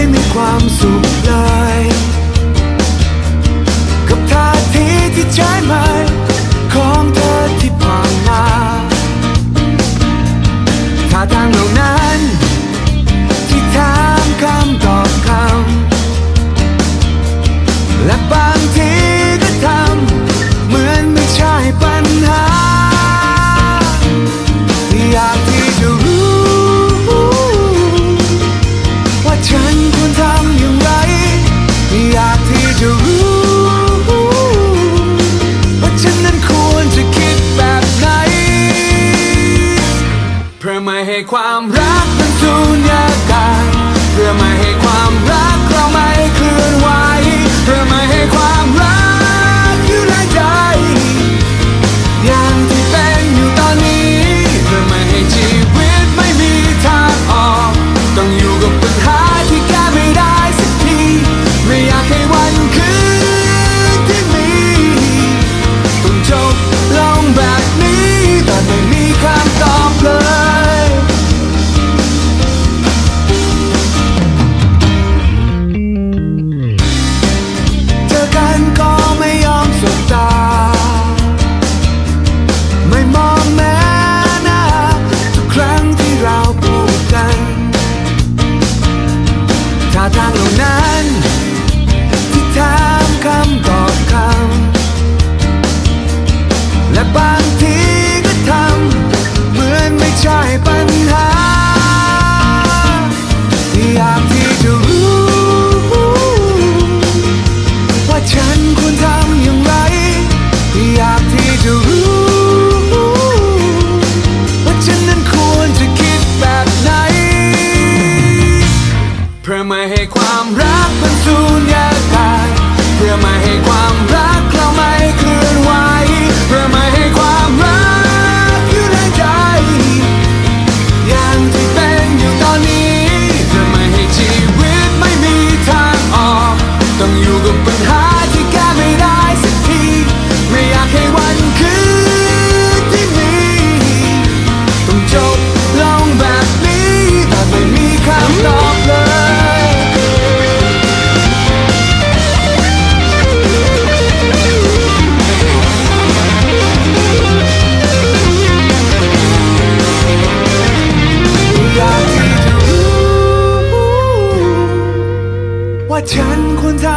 ไม่มีความสุขเลย กับท่าทีที่ใช้ไม่ ความรัก 有个伴。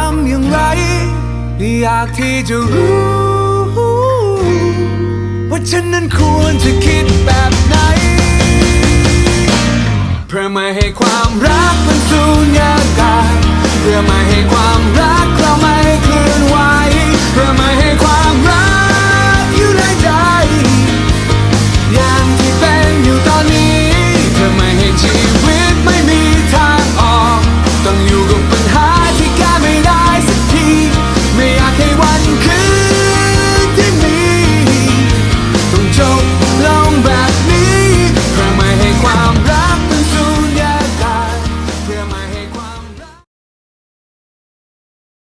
ำอย่างไร อยากที่จะรู้ ว่าฉันนั้นควรจะคิดแบบไหน เพื่อไม่ให้ความรักมันสูญญากาศเพื่อไม่ให้ความรักเราไม่เคลื่อนไหวเพื่อไม่ให้ความรักอยู่ในใจ อย่างที่เป็นอยู่ตอนนี้ เพื่อไม่ให้ชีว